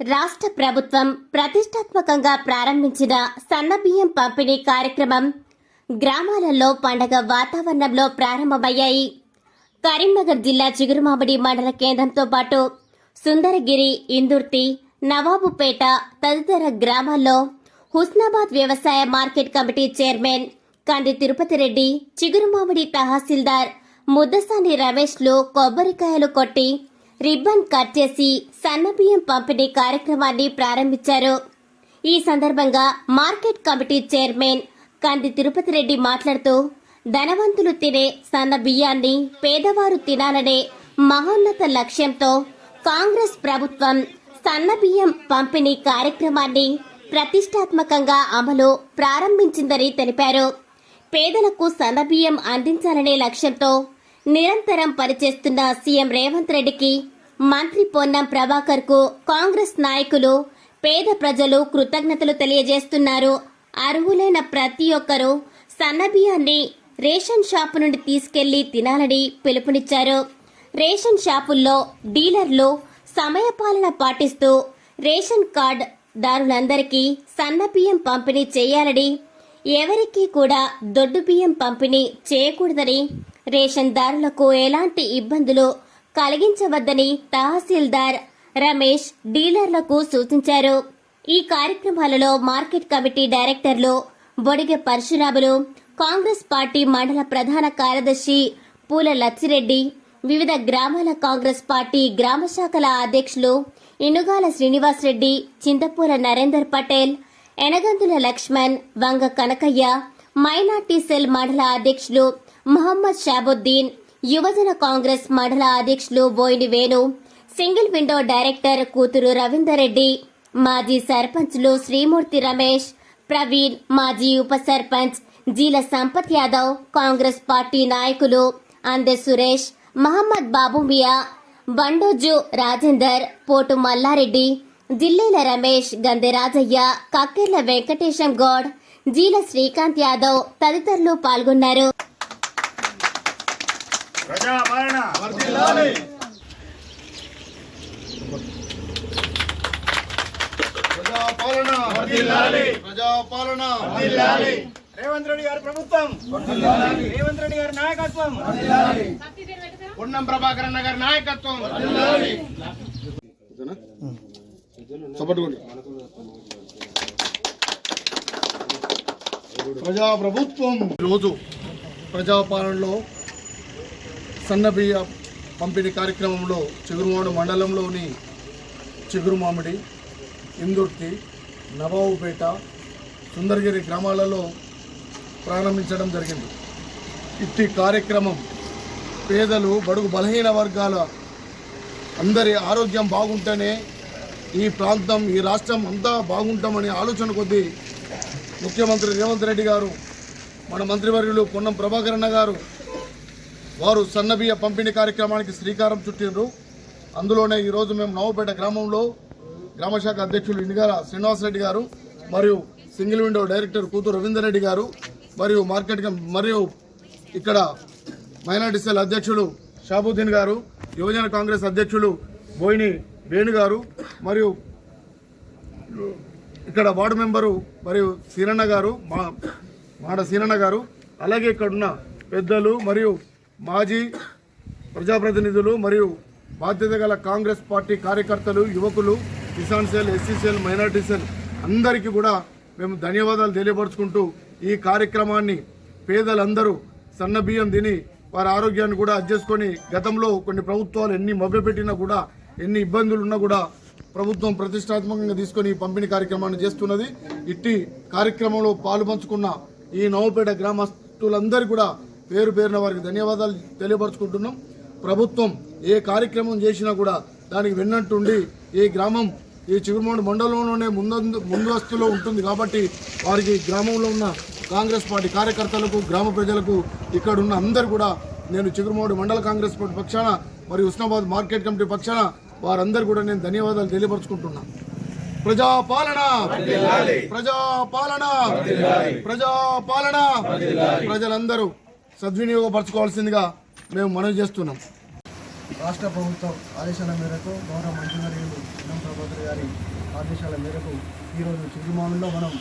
రాష్ట్ర ప్రభుత్వం ప్రతిష్టాత్మకంగా ప్రారంభించిన సన్నబియ్యం పంపిణీ కార్యక్రమం గ్రామాలలో పండగ వాతావరణంలో ప్రారంభమయ్యాయి. కరీంనగర్ జిల్లా చిగురుమామిడి మండల కేంద్రంతో పాటు సుందరగిరి ఇందుర్తి నవాబుపేట తదితర గ్రామాల్లో హుస్నాబాద్ వ్యవసాయ మార్కెట్ కమిటీ చైర్మన్ కంది తిరుపతి రెడ్డి చిగురుమామిడి తహసీల్దార్ ముద్దసాని రమేష్లు కొబ్బరికాయలు కొట్టి రిబ్బన్ కట్ చేసి సన్నబియ్యం పంపిణీ కార్యక్రమాన్ని ప్రారంభించారు. ఈ సందర్భంగా మార్కెట్ కమిటీ చైర్మన్ కంది తిరుపతి రెడ్డి మాట్లాడుతూ ధనవంతులు తినే సన్న బియ్యాన్ని పేదవారు తినాలనే మహోన్నత లక్ష్యంతో కాంగ్రెస్ ప్రభుత్వం సన్న బియ్యం పంపిణీ కార్యక్రమాన్ని ప్రతిష్టాత్మకంగా అమలు ప్రారంభించిందని తెలిపారు. పేదలకు సన్నబియ్యం అందించాలనే లక్ష్యంతో నిరంతరం పనిచేస్తున్న సీఎం రేవంత్ రెడ్డికి మంత్రి పొన్నం ప్రభాకర్కు కాంగ్రెస్ నాయకులు పేద ప్రజలు కృతజ్ఞతలు తెలియజేస్తున్నారు. అర్హులైన ప్రతి ఒక్కరూ సన్నబియ్యాన్ని రేషన్ షాపు నుండి తీసుకెళ్ళి తినాలని పిలుపునిచ్చారు. రేషన్ షాపుల్లో డీలర్లు సమయపాలన పాటిస్తూ రేషన్ కార్డ్ దారులందరికీ సన్నబియ్యం పంపిణీ చేయాలని ఎవరికీ కూడా దొడ్డు బియ్యం పంపిణీ చేయకూడదని రేషన్ దారులకు ఎలాంటి ఇబ్బందులు కలిగించవద్దని తహసీల్దార్ రమేష్ డీలర్లకు సూచించారు. ఈ కార్యక్రమాలలో మార్కెట్ కమిటీ డైరెక్టర్లు బొడిగె పరశురాములు కాంగ్రెస్ పార్టీ మండల ప్రధాన కార్యదర్శి పూల లచ్చిరెడ్డి వివిధ గ్రామాల కాంగ్రెస్ పార్టీ గ్రామ శాఖల అధ్యక్షులు ఇనుగాల శ్రీనివాసరెడ్డి చింతపూల నరేందర్ పటేల్ ఎనగంతుల లక్ష్మణ్ వంగ కనకయ్య మైనార్టీ సెల్ మండల అధ్యక్షులు మహమ్మద్ షాబుద్దీన్ యువజన కాంగ్రెస్ మండల అధ్యక్షులు Boini Venu single window director కూతురు రవీందర్ రెడ్డి మాజీ సర్పంచ్లు శ్రీమూర్తి రమేష్ ప్రవీణ్ మాజీ ఉప సర్పంచ్ జీల సంపత్ యాదవ్ కాంగ్రెస్ పార్టీ నాయకులు అందె సురేష్ మహమ్మద్ బాబు మియా బండోజు రాజేందర్ పోటు మల్లారెడ్డి జిల్లేల రమేష్ గందె రాజయ్య కక్కెర్ల వెంకటేశం గౌడ్ జీల శ్రీకాంత్ యాదవ్ తదితరులు పాల్గొన్నారు. ప్రజాపాలన ప్రజాపాలన ప్రజాపాలన రేవంత్ రెడ్డి గారి ప్రభుత్వం రేవంత్ రెడ్డి గారి నాయకత్వం పొన్నం ప్రభాకర్ అన్న గారి నాయకత్వం చప్పట్టుకోండి ప్రజా ప్రభుత్వం రోజు ప్రజాపాలనలో సన్నబియ్య పంపిణీ కార్యక్రమంలో చిగురుమాడు మండలంలోని చిగురుమామిడి ఇందుర్తి నవాబుపేట సుందరగిరి గ్రామాలలో ప్రారంభించడం జరిగింది. ఇట్టి కార్యక్రమం పేదలు బడుగు బలహీన వర్గాల అందరి ఆరోగ్యం బాగుంటేనే ఈ ప్రాంతం ఈ రాష్ట్రం అంతా బాగుంటామనే ఆలోచన కొద్దీ ముఖ్యమంత్రి రేవంత్ రెడ్డి గారు మన మంత్రివర్యులు పొన్నం ప్రభాకరణ గారు వారు సన్నబియ్య పంపిణీ కార్యక్రమానికి శ్రీకారం చుట్టిండ్రు. అందులోనే ఈరోజు మేము నవపేట గ్రామంలో గ్రామశాఖ అధ్యక్షులు ఇనిగాల శ్రీనివాసరెడ్డి గారు మరియు సింగిల్ విండో డైరెక్టర్ కూతురు రవీందర్ రెడ్డి గారు మరియు మార్కెట్ మరియు ఇక్కడ మైనార్టీ సెల్ అధ్యక్షులు షాబుద్దీన్ గారు యువజన కాంగ్రెస్ అధ్యక్షులు బోయిని వేణు గారు మరియు ఇక్కడ వార్డు మెంబరు మరియు సీనన్న గారు మా మాడ సీనన్న గారు అలాగే ఇక్కడున్న పెద్దలు మరియు మాజీ ప్రజాప్రతినిధులు మరియు బాధ్యత గల కాంగ్రెస్ పార్టీ కార్యకర్తలు యువకులు Kisan cell SC cell minority cell అందరికీ కూడా మేము ధన్యవాదాలు తెలియపరుచుకుంటూ ఈ కార్యక్రమాన్ని పేదలందరూ సన్న బియ్యం తిని వారి ఆరోగ్యాన్ని కూడా అడ్జస్ట్కొని గతంలో కొన్ని ప్రభుత్వాలు ఎన్ని మభ్యపెట్టినా కూడా ఎన్ని ఇబ్బందులు ఉన్నా కూడా ప్రభుత్వం ప్రతిష్టాత్మకంగా తీసుకొని ఈ పంపిణీ కార్యక్రమాన్ని చేస్తున్నది. ఇట్టి కార్యక్రమంలో పాలుపంచుకున్న ఈ నవపేట గ్రామస్తులందరూ కూడా పేరు పేరున వారికి ధన్యవాదాలు తెలియపరచుకుంటున్నాం. ప్రభుత్వం ఏ కార్యక్రమం చేసినా కూడా దానికి విన్నట్టుండి ఈ గ్రామం ఈ చిగురుమూడి మండలంలోనే ముందు ముందస్తులో ఉంటుంది కాబట్టి వారికి గ్రామంలో ఉన్న కాంగ్రెస్ పార్టీ కార్యకర్తలకు గ్రామ ప్రజలకు ఇక్కడ ఉన్న అందరు కూడా నేను చిగురుమూడి మండల కాంగ్రెస్ పార్టీ పక్షాన మరియు ఉస్నాబాద్ మార్కెట్ కమిటీ పక్షాన వారందరూ కూడా నేను ధన్యవాదాలు తెలియపరచుకుంటున్నా. ప్రజాపాలన! ప్రజాపాలన! ప్రజాపాలన! ప్రజలందరూ సద్వినియోగపరచుకోవాల్సిందిగా మేము మనవి చేస్తున్నాం. రాష్ట్ర ప్రభుత్వం ఆదేశాల మేరకు గౌరవ మంత్రివర్యులు ఎన్ఎం ప్రభాకర్ గారి ఆదేశాల మేరకు ఈరోజు చిరుమామిలో మనం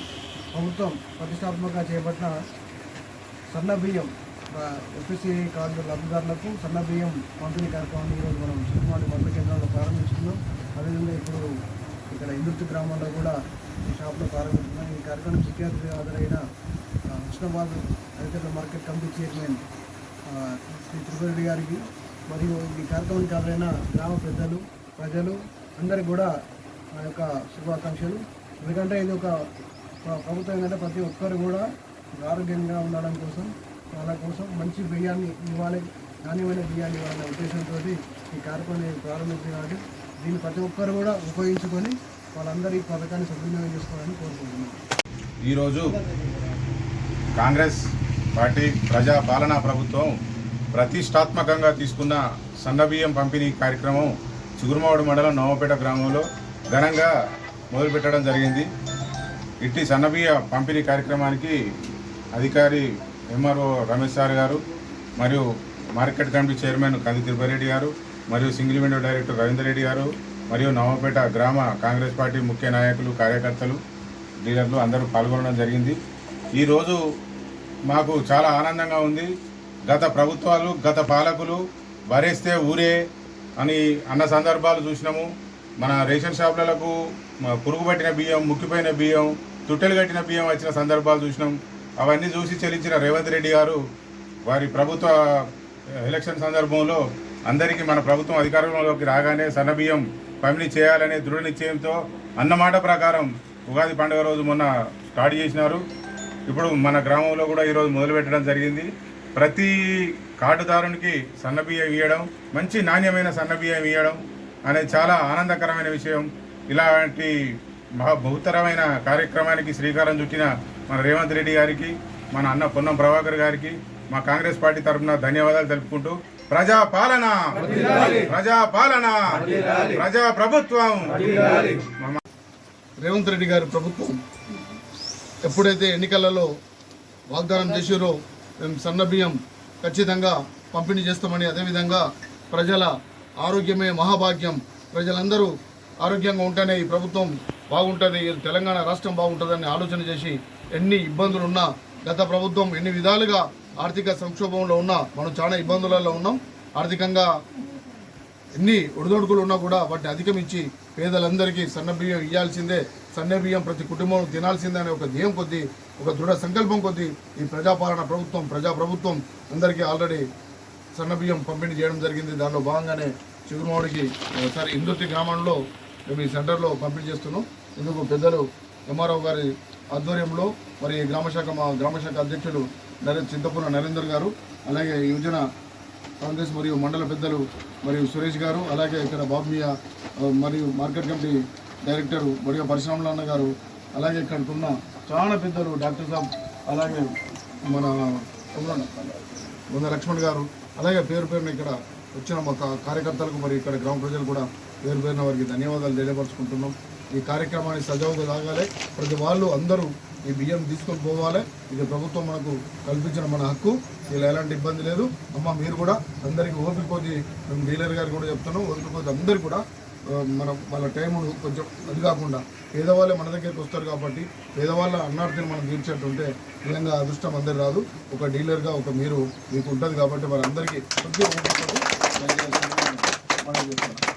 ప్రభుత్వం ప్రతిష్టాత్మకంగా చేపట్టిన సన్న బియ్యం ఎఫ్ఎస్సి కార్డు లబ్ధిదారులకు సన్న బియ్యం పంపిణీ కార్యక్రమాన్ని ఈరోజు మనం చిరుమాడి మండల కేంద్రంలో ప్రారంభించుకున్నాం. అదేవిధంగా ఇప్పుడు ఇక్కడ ఇందుర్తి గ్రామంలో కూడా ఈ షాప్లో ప్రారంభిస్తున్నాం ఈ కార్యక్రమం ముఖ్య అతిథిగా కృష్ణబాద్ రైతుల market committee chairman Shri Tripureddy గారికి మరియు ఈ కార్యక్రమానికి హాజరైన గ్రామ పెద్దలు ప్రజలు అందరికి కూడా నా యొక్క శుభాకాంక్షలు. ఎందుకంటే ఇది ఒక ప్రభుత్వం ఏంటంటే ప్రతి ఒక్కరు కూడా ఆరోగ్యంగా ఉండడం కోసం వాళ్ళ కోసం మంచి బియ్యాన్ని ఇవ్వాలి నాణ్యమైన బియ్యాన్ని ఇవ్వాలనే ఉద్దేశంతో ఈ కార్యక్రమాన్ని ప్రారంభించింది దీన్ని ప్రతి ఒక్కరు కూడా ఉపయోగించుకొని వాళ్ళందరూ ఈ పథకాన్ని సద్వినియోగం చేసుకోవాలని కోరుకుంటున్నాను. ఈరోజు కాంగ్రెస్ పార్టీ ప్రజా పాలనా ప్రభుత్వం ప్రతిష్టాత్మకంగా తీసుకున్న సన్నబియ్యం పంపిణీ కార్యక్రమం చిగురుమావడి మండలం నోమపేట గ్రామంలో ఘనంగా మొదలుపెట్టడం జరిగింది. ఇట్టి సన్నబియ్య పంపిణీ కార్యక్రమానికి అధికారి ఎంఆర్ఓ రమేష్ సార్ గారు మరియు మార్కెట్ కమిటీ చైర్మన్ కంది తిరుపతిరెడ్డి గారు మరియు single window director Ravinder Reddy గారు మరియు నవపేట గ్రామ కాంగ్రెస్ పార్టీ ముఖ్య నాయకులు కార్యకర్తలు డీలర్లు అందరూ పాల్గొనడం జరిగింది. ఈరోజు మాకు చాలా ఆనందంగా ఉంది. గత ప్రభుత్వాలు గత పాలకులు భరేస్తే ఊరే అని అన్న సందర్భాలు చూసినాము. మన రేషన్ షాపులకు పురుగు పట్టిన బియ్యం ముక్కిపోయిన బియ్యం తుట్టెలు కట్టిన బియ్యం వచ్చిన సందర్భాలు చూసినాం. అవన్నీ చూసి చెల్లించిన రేవంత్ రెడ్డి గారు వారి ప్రభుత్వ ఎలక్షన్ సందర్భంలో అందరికీ మన ప్రభుత్వం అధికారంలోకి రాగానే సన్నబియ్యం పంపిణీ చేయాలనే దృఢ నిశ్చయంతో అన్నమాట ప్రకారం ఉగాది పండుగ రోజు మొన్న స్టార్ట్ చేసినారు. ఇప్పుడు మన గ్రామంలో కూడా ఈరోజు మొదలుపెట్టడం జరిగింది. ప్రతి కార్డుదారునికి సన్నబియ్యం ఇవ్వడం మంచి నాణ్యమైన సన్నబియ్యం ఇవ్వడం అనేది చాలా ఆనందకరమైన విషయం. ఇలాంటి మహా బహుతరమైన కార్యక్రమానికి శ్రీకారం చుట్టిన మన రేవంత్ రెడ్డి గారికి మన అన్న పొన్నం ప్రభాకర్ గారికి మా కాంగ్రెస్ పార్టీ తరఫున ధన్యవాదాలు తెలుపుకుంటూ ప్రజా పాలన ప్రజా పాలన ప్రజా ప్రభుత్వం రేవంత్ రెడ్డి గారి ప్రభుత్వం ఎప్పుడైతే ఎన్నికలలో వాగ్దానం చేసిరో మేము సన్న బియ్యం ఖచ్చితంగా పంపిణీ చేస్తామని అదేవిధంగా ప్రజల ఆరోగ్యమే మహాభాగ్యం. ప్రజలందరూ ఆరోగ్యంగా ఉంటేనే ఈ ప్రభుత్వం బాగుంటుంది తెలంగాణ రాష్ట్రం బాగుంటుందని ఆలోచన చేసి ఎన్ని ఇబ్బందులు ఉన్నా గత ప్రభుత్వం ఎన్ని విధాలుగా ఆర్థిక సంక్షోభంలో ఉన్నా మనం చాలా ఇబ్బందులలో ఉన్నాం. ఆర్థికంగా ఎన్ని ఒడిదొడుకులు ఉన్నా కూడా వాటిని అధిగమించి పేదలందరికీ సన్న బియ్యం ఇవ్వాల్సిందే సన్న బియ్యం ప్రతి కుటుంబం తినాల్సిందే అనే ఒక ధ్యేయం కొద్దీ ఒక దృఢ సంకల్పం కొద్దీ ఈ ప్రజాపాలన ప్రభుత్వం ప్రజా ప్రభుత్వం అందరికీ ఆల్రెడీ సన్న బియ్యం పంపిణీ చేయడం జరిగింది. దానిలో భాగంగానే చిగురుమౌడికి సారీ ఇందుర్తి గ్రామంలో మేము ఈ సెంటర్లో పంపిణీ చేస్తున్నాం. ఇందుకు పెద్దలు ఎంఆర్ఓ గారి ఆధ్వర్యంలో మరి గ్రామశాఖ మా గ్రామశాఖ అధ్యక్షులు నరేంద్ర చింతపుర నరేందర్ గారు అలాగే యువజన కాంగ్రెస్ మరియు మండల పెద్దలు మరియు సురేష్ గారు అలాగే ఇక్కడ బాబ్మియా మరియు మార్కెట్ కమిటీ డైరెక్టర్ మరియు పరిశ్రమల అన్న గారు అలాగే ఇక్కడికి ఉన్న చాలా పెద్దలు డాక్టర్ సాబ్ అలాగే మన ఉన్న లక్ష్మణ్ గారు అలాగే పేరు పేరున ఇక్కడ వచ్చిన మా కార్యకర్తలకు మరి ఇక్కడ గ్రామ ప్రజలు కూడా పేరు పేరున వారికి ధన్యవాదాలు తెలియపరుచుకుంటున్నాం. ఈ కార్యక్రమాన్ని సజావుగా సాగాలి. ప్రతి వాళ్ళు అందరూ ఈ బియ్యం తీసుకొని పోవాలి. ఇది ప్రభుత్వం మనకు కల్పించిన మన హక్కు. ఇలా ఎలాంటి ఇబ్బంది లేదు. అమ్మ మీరు కూడా అందరికీ ఓపిక కొద్ది మేము డీలర్ గారు కూడా చెప్తున్నాం. ఓపిక కొద్ది అందరికీ కూడా మన వాళ్ళ టైం కొంచెం అది కాకుండా పేదవాళ్ళే మన దగ్గరికి వస్తారు కాబట్టి పేదవాళ్ళ అన్నార్థిని మనం తీర్చేట్టుంటే నిజంగా అదృష్టం అందరు రాదు. ఒక డీలర్గా ఒక మీరు మీకు ఉంటుంది కాబట్టి వాళ్ళందరికీ కొంచెం ఓపిక మనం చెప్తున్నాం